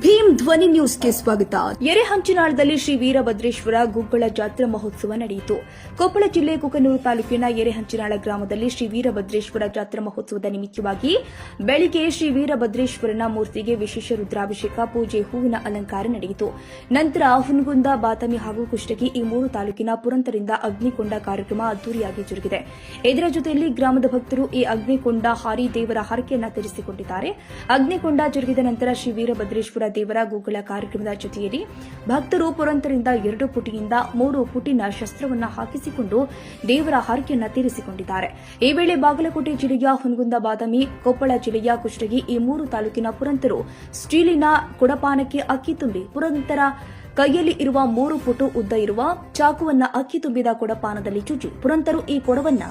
be ಧ್ವನಿ ನ್ಯೂಸ್ಗೆ ಸ್ವಾಗತ. ಎರೆಹಂಚಿನಾಳದಲ್ಲಿ ಶ್ರೀ ವೀರಭದ್ರೇಶ್ವರ ಗುಗ್ಗಳ ಜಾತ್ರಾ ಮಹೋತ್ಸವ ನಡೆಯಿತು. ಕೊಪ್ಪಳ ಜಿಲ್ಲೆ ಕುಕನೂರು ತಾಲೂಕಿನ ಎರೆಹಂಚಿನಾಳ ಗ್ರಾಮದಲ್ಲಿ ಶ್ರೀ ವೀರಭದ್ರೇಶ್ವರ ಜಾತ್ರಾ ಮಹೋತ್ಸವದ ನಿಮಿತ್ತವಾಗಿ ಬೆಳಿಗ್ಗೆ ಶ್ರೀ ವೀರಭದ್ರೇಶ್ವರನ ಮೂರ್ತಿಗೆ ವಿಶೇಷ ರುದ್ರಾಭಿಷೇಕ, ಪೂಜೆ, ಹೂವಿನ ಅಲಂಕಾರ ನಡೆಯಿತು. ನಂತರ ಹುನಗುಂದ ಬಾತಮಿ ಹಾಗೂ ಕುಷ್ಟಗಿ ಈ ಮೂರು ತಾಲೂಕಿನ ಪುರಂತರಿಂದ ಅಗ್ನಿಕೊಂಡ ಕಾರ್ಯಕ್ರಮ ಅದ್ದೂರಿಯಾಗಿ ಜರುಗಿದೆ. ಇದರ ಜೊತೆಯಲ್ಲಿ ಗ್ರಾಮದ ಭಕ್ತರು ಈ ಅಗ್ನಿಕೊಂಡ ಹಾರಿ ದೇವರ ಹರಕೆಯನ್ನ ತರಿಸಿಕೊಂಡಿದ್ದಾರೆ. ಅಗ್ನಿಕೊಂಡ ಜರುಗಿದ ನಂತರ ಶ್ರೀ ವೀರಭದ್ರೇಶ್ವರ ದೇವರ ಗುಗ್ಗಳ ಕಾರ್ಯಕ್ರಮದ ಜೊತೆಯಲ್ಲಿ ಭಕ್ತರು ಪುರಂತರಿಂದ ಎರಡು ಪುಟಿಯಿಂದ ಮೂರು ಪುಟಿನ ಶಸ್ತ್ರವನ್ನ ಹಾಕಿಸಿಕೊಂಡು ದೇವರ ಹರಕೆಯನ್ನ ತೀರಿಸಿಕೊಂಡಿದ್ದಾರೆ. ಈ ವೇಳೆ ಬಾಗಲಕೋಟೆ ಜಿಲ್ಲೆಯ ಹುನಗುಂದ ಬಾದಾಮಿ, ಕೊಪ್ಪಳ ಜಿಲ್ಲೆಯ ಕುಷ್ಟಗಿ ಈ ಮೂರು ತಾಲೂಕಿನ ಪುರಂತರು ಸ್ಟೀಲಿನ ಕುಡಪಾನಕ್ಕೆ ಅಕ್ಕಿ ತುಂಬಿ ಪುರಂತರ ಕೈಯಲ್ಲಿ ಇರುವ ಮೂರು ಪುಟು ಉದ್ದ ಇರುವ ಚಾಕುವನ್ನ ಅಕ್ಕಿ ತುಂಬಿದ ಕೊಡಪಾನದಲ್ಲಿ ಚುಚ್ಚು ಪುರಂತರು ಈ ಕೊಡವನ್ನ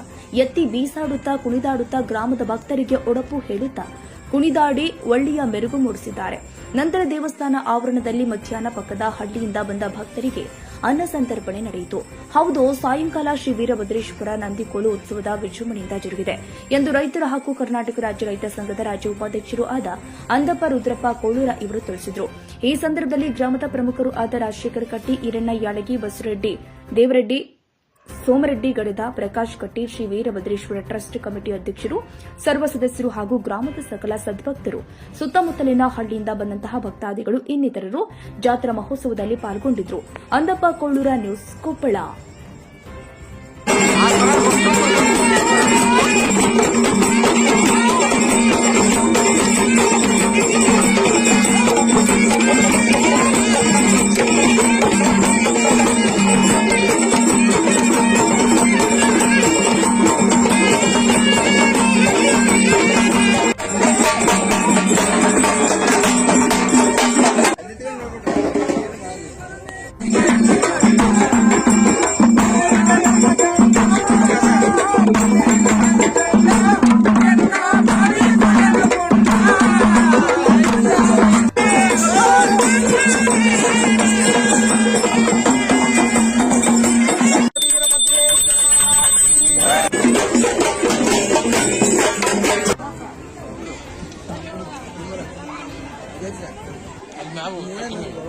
ಎತ್ತಿ ಬೀಸಾಡುತ್ತಾ ಕುಣಿದಾಡುತ್ತಾ ಗ್ರಾಮದ ಭಕ್ತರಿಗೆ ಒಡಪು ಹೇಳುತ್ತಾ ಕುಣಿದಾಡಿ ಒಳ್ಳೆಯ ಮೆರುಗು ಮೂಡಿಸಿದ್ದಾರೆ. ನಂತರ ದೇವಸ್ಥಾನ ಆವರಣದಲ್ಲಿ ಮಧ್ಯಾಹ್ನ ಪಕ್ಕದ ಹಳ್ಳಿಯಿಂದ ಬಂದ ಭಕ್ತರಿಗೆ ಅನ್ನ ಸಂತರ್ಪಣೆ ನಡೆಯಿತು. ಹೌದು, ಸಾಯಂಕಾಲ ಶ್ರೀ ವೀರಭದ್ರೇಶ್ವರ ನಂದಿಕೋಲು ಉತ್ಸವದ ವಿಜೃಂಭಣೆಯಿಂದ ಜರುಗಿದೆ ಎಂದು ರೈತರ ಹಾಗೂ ಕರ್ನಾಟಕ ರಾಜ್ಯ ರೈತ ಸಂಘದ ರಾಜ್ಯ ಉಪಾಧ್ಯಕ್ಷರು ಆದ ಅಂದಪ್ಪ ರುದ್ರಪ್ಪ ಕೋಳೂರ ಇವರು ತಿಳಿಸಿದರು. ಈ ಸಂದರ್ಭದಲ್ಲಿ ಗ್ರಾಮದ ಪ್ರಮುಖರು ಆದ ರಾಜಶೇಖರ ಕಟ್ಟಿ ಈರಣ್ಣ ಯಾಳಗಿ, ಬಸರೆಡ್ಡಿ, ದೇವರೆಡ್ಡಿ ಸೋಮರೆಡ್ಡಿ ಗಡದ ಪ್ರಕಾಶ್ ಕಟ್ಟಿ ಶ್ರೀ ವೀರಭದ್ರೇಶ್ವರ ಟ್ರಸ್ಟ್ ಕಮಿಟಿ ಅಧ್ಯಕ್ಷರು, ಸರ್ವ ಸದಸ್ಯರು ಹಾಗೂ ಗ್ರಾಮದ ಸಕಲ ಸದ್ಭಕ್ತರು, ಸುತ್ತಮುತ್ತಲಿನ ಹಳ್ಳಿಯಿಂದ ಬಂದಂತಹ ಭಕ್ತಾದಿಗಳು ಇನ್ನಿತರರು ಜಾತ್ರಾ ಮಹೋತ್ಸವದಲ್ಲಿ ಪಾಲ್ಗೊಂಡಿದ್ರು. ಅಂದಪ್ಪ ಕೊಳ್ಳೂರ ನ್ಯೂಸ್ ಕೊಪ್ಪಳ. Saya.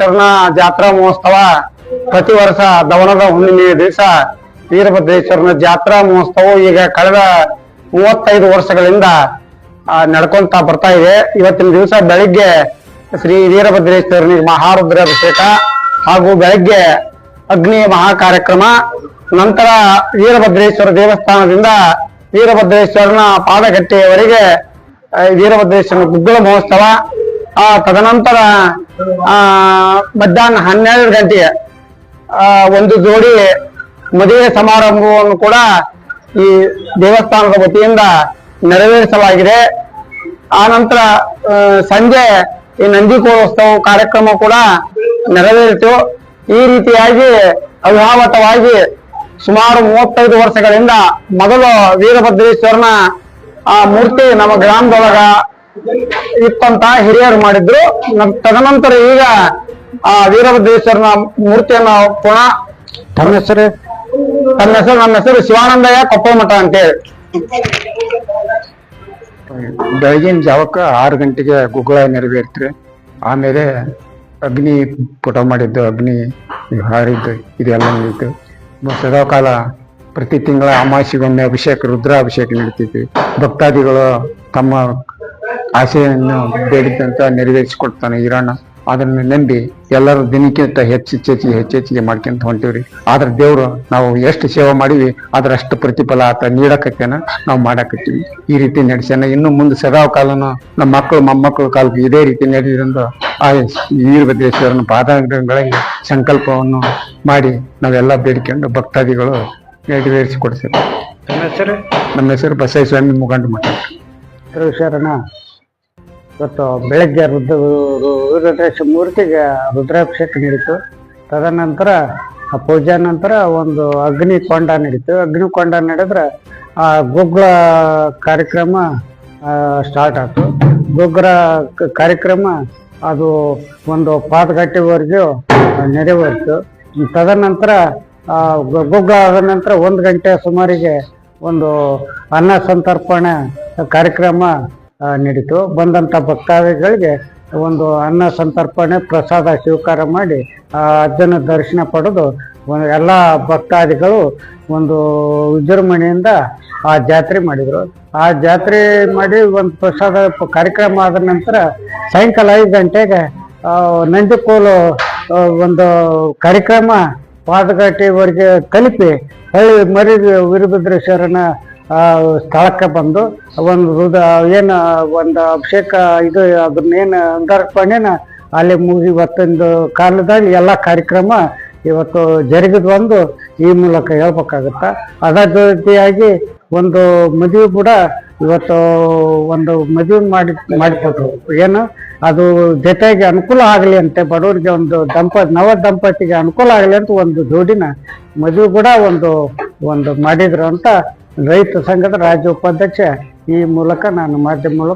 ಚರಣ ಜಾತ್ರಾ ಮಹೋತ್ಸವ ಪ್ರತಿ ವರ್ಷ ದವನದ ಹುಣ್ಣಿಮೆಯ ದಿವಸ ವೀರಭದ್ರೇಶ್ವರನ ಜಾತ್ರಾ ಮಹೋತ್ಸವ ಈಗ ಕಳೆದ ಮೂವತ್ತೈದು ವರ್ಷಗಳಿಂದ ನಡ್ಕೊಂತ ಬರ್ತಾ ಇದೆ. ಇವತ್ತಿನ ದಿವಸ ಬೆಳಿಗ್ಗೆ ಶ್ರೀ ವೀರಭದ್ರೇಶ್ವರನಿಗೆ ಮಹಾರುದ್ರಾಭಿಷೇಕ ಹಾಗೂ ಬೆಳಗ್ಗೆ ಅಗ್ನಿ ಮಹಾ ಕಾರ್ಯಕ್ರಮ ನಂತರ ವೀರಭದ್ರೇಶ್ವರ ದೇವಸ್ಥಾನದಿಂದ ವೀರಭದ್ರೇಶ್ವರನ ಪಾದಗಟ್ಟೆಯವರೆಗೆ ವೀರಭದ್ರೇಶ್ವರನ ಗುಗ್ಗಳ ಮಹೋತ್ಸವ, ಆ, ತದನಂತರ ಮಧ್ಯಾಹ್ನ ಹನ್ನೆರಡು ಗಂಟೆಗೆ ಆ, ಒಂದು ಜೋಡಿ ಮದುವೆ ಸಮಾರಂಭವನ್ನು ಕೂಡ ಈ ದೇವಸ್ಥಾನದ ವತಿಯಿಂದ ನೆರವೇರಿಸಲಾಗಿದೆ. ಆ ನಂತರ ಸಂಜೆ ಈ ನಂದಿಕೋತ್ಸವ ಕಾರ್ಯಕ್ರಮ ಕೂಡ ನೆರವೇರಿತು. ಈ ರೀತಿಯಾಗಿ ಅವಿಹಾವತವಾಗಿ ಸುಮಾರು ಮೂವತ್ತೈದು ವರ್ಷಗಳಿಂದ ಮೊದಲು ವೀರಭದ್ರೇಶ್ವರನ, ಆ, ಮೂರ್ತಿ ನಮ್ಮ ಗ್ರಾಮದೊಳಗ ಇತ್ತಂತ ಹಿರಿಯರು ಮಾಡಿದ್ರು. ತದನಂತರ ಈಗ, ಆ, ವೀರಭದ್ರೇಶ್ವರನ ಮೂರ್ತಿಯನ್ನ ಪುನಃ ತಮ್ಮ ಹೆಸರು ತಮ್ಮ ಹೆಸರು, ನಮ್ಮ ಹೆಸರು ಶಿವಾನಂದಯ್ಯ ಕೊಪ್ಪ ಮಠ ಅಂತೇಳಿ. ಬೆಳಗಿನ ಜಾವಕ್ಕ ಆರು ಗಂಟೆಗೆ ಗುಗ್ಗಳ ನೆರವೇರ್ತ್ರಿ. ಆಮೇಲೆ ಅಗ್ನಿ ಪುಟ ಮಾಡಿದ್ದು, ಅಗ್ನಿ ಹಾರಿದ್ದು ಇದೆಲ್ಲ ನಡೀತು ಸದಾಕಾಲ ಪ್ರತಿ ತಿಂಗಳ ಅಮಾವಾಸ್ಯೆಗೊಮ್ಮೆ ಅಭಿಷೇಕ, ರುದ್ರಾಭಿಷೇಕ ನಡೀತಿದ್ವಿ ಭಕ್ತಾದಿಗಳು ತಮ್ಮ ಆಸೆಯನ್ನು ಬೇಡಿದಂತ ನೆರವೇರಿಸಿಕೊಡ್ತಾನೆ ಈರಣ್ಣ ಅದನ್ನ ನಂಬಿ ಎಲ್ಲರೂ ದಿನಕ್ಕಿಂತ ಹೆಚ್ಚೆಚ್ಚಿಗೆ ಹೆಚ್ಚೆಚ್ಚಿಗೆ ಮಾಡ್ಕೊಂತ ಹೊಂಟಿವ್ರಿ. ಆದ್ರ ದೇವ್ರು ನಾವು ಎಷ್ಟು ಸೇವೆ ಮಾಡಿವಿ ಅದರಷ್ಟು ಪ್ರತಿಫಲ ಆತ ನೀಡಕತ್ತೇನ ನಾವು ಮಾಡಾಕತ್ತೀವಿ. ಈ ರೀತಿ ನಡೆಸ್ಯಾನ. ಇನ್ನು ಮುಂದೆ ಸದಾ ಕಾಲನ ನಮ್ಮ ಮಕ್ಕಳು ಮೊಮ್ಮಕ್ಕಳ ಕಾಲಕ್ಕೆ ಇದೇ ರೀತಿ ನಡೆಯೋದ್ರಿಂದ ಆ ವೀರಭದ್ರೇಶ್ವರನ ಪಾದಾಂಗಗಳಲ್ಲಿ ಸಂಕಲ್ಪವನ್ನು ಮಾಡಿ ನಾವೆಲ್ಲ ಬೇಡಿಕೊಂಡು ಭಕ್ತಾದಿಗಳು ನೆರವೇರಿಸಿ ಕೊಡ್ತೇವೆ ತಮ್ಮ ಹೆಸರು? ನಮ್ಮ ಹೆಸರು ಬಸವ ಸ್ವಾಮಿ ಮುಗಂಡು ಮಠ ಶರಣ ಇವತ್ತು ಬೆಳಗ್ಗೆ ರುದ್ರ ರುದ್ರೇಶ ಮೂರ್ತಿಗೆ ರುದ್ರಾಭಿಷೇಕ ನಡೀತು. ತದನಂತರ ಆ ಪೂಜಾ ನಂತರ ಒಂದು ಅಗ್ನಿ ಕೊಂಡ ನಡೀತು. ಅಗ್ನಿ ಕೊಂಡ ನಡೆದ್ರೆ ಆ ಗುಗ್ಗಳ ಕಾರ್ಯಕ್ರಮ ಸ್ಟಾರ್ಟ್ ಆಯ್ತು ಗುಗ್ಗರ ಕಾರ್ಯಕ್ರಮ ಅದು ಒಂದು ಪಾದಗಟ್ಟೆವರೆಗೂ ನೆರವೇರಿತು. ತದನಂತರ ಗುಗ್ಗಳ ಆದ ನಂತರ ಒಂದು ಗಂಟೆ ಸುಮಾರಿಗೆ ಒಂದು ಅನ್ನ ಸಂತರ್ಪಣೆ ಕಾರ್ಯಕ್ರಮ ನಡೀತು. ಬಂದಂಥ ಭಕ್ತಾದಿಗಳಿಗೆ ಒಂದು ಅನ್ನ ಸಂತರ್ಪಣೆ, ಪ್ರಸಾದ ಸ್ವೀಕಾರ ಮಾಡಿ, ಆ, ಅಜ್ಜನ ದರ್ಶನ ಪಡೆದು, ಒಂದು ಎಲ್ಲ ಭಕ್ತಾದಿಗಳು ಒಂದು ವಿಜೃಂಭಣೆಯಿಂದ ಆ ಜಾತ್ರೆ ಮಾಡಿದರು. ಆ ಜಾತ್ರೆ ಮಾಡಿ ಒಂದು ಪ್ರಸಾದ ಕಾರ್ಯಕ್ರಮ ಆದ ನಂತರ ಸಾಯಂಕಾಲ ಐದು ಗಂಟೆಗೆ ನಂದಿಕೋಲು ಒಂದು ಕಾರ್ಯಕ್ರಮ ಪಾದಗಟ್ಟೆವರೆಗೆ ಕಲಿಪಿ ಹಳ್ಳಿ ಮರಿ ವೀರಭದ್ರೇಶ್ವರನ ಸ್ಥಳಕ್ಕೆ ಬಂದು ಒಂದು ರುದ ಏನು ಒಂದು ಅಭಿಷೇಕ ಇದು ಅದನ್ನೇನು ಅಂದರ್ಪಣೆನ ಅಲ್ಲಿ ಮುಗಿ ಇವತ್ತೊಂದು ಕಾಲದಲ್ಲಿ ಎಲ್ಲ ಕಾರ್ಯಕ್ರಮ ಇವತ್ತು ಜರುಗಿದ್ ಒಂದು ಈ ಮೂಲಕ ಹೇಳ್ಬೇಕಾಗತ್ತ. ಅದರ ಜೊತೆಯಾಗಿ ಒಂದು ಮದುವೆ ಕೂಡ ಇವತ್ತು ಒಂದು ಮದುವೆ ಮಾಡಿ, ಮಾಡಿಕೊಟ್ರು. ಏನು? ಅದು ಜೊತೆಗೆ ಅನುಕೂಲ ಆಗಲಿ ಅಂತ ಬಡವರಿಗೆ ಒಂದು ದಂಪತಿ ನವ ದಂಪತಿಗೆ ಅನುಕೂಲ ಆಗಲಿ ಅಂತ ಒಂದು ಜೋಡಿನ ಮದುವೆ ಕೂಡ ಒಂದು ಒಂದು ಮಾಡಿದ್ರು ಅಂತ ರೈತ ಸಂಘದ ರಾಜ್ಯ ಉಪಾಧ್ಯಕ್ಷ ಈ ಮೂಲಕ ನಾನು ಮಾಧ್ಯಮ ಮೂಲಕ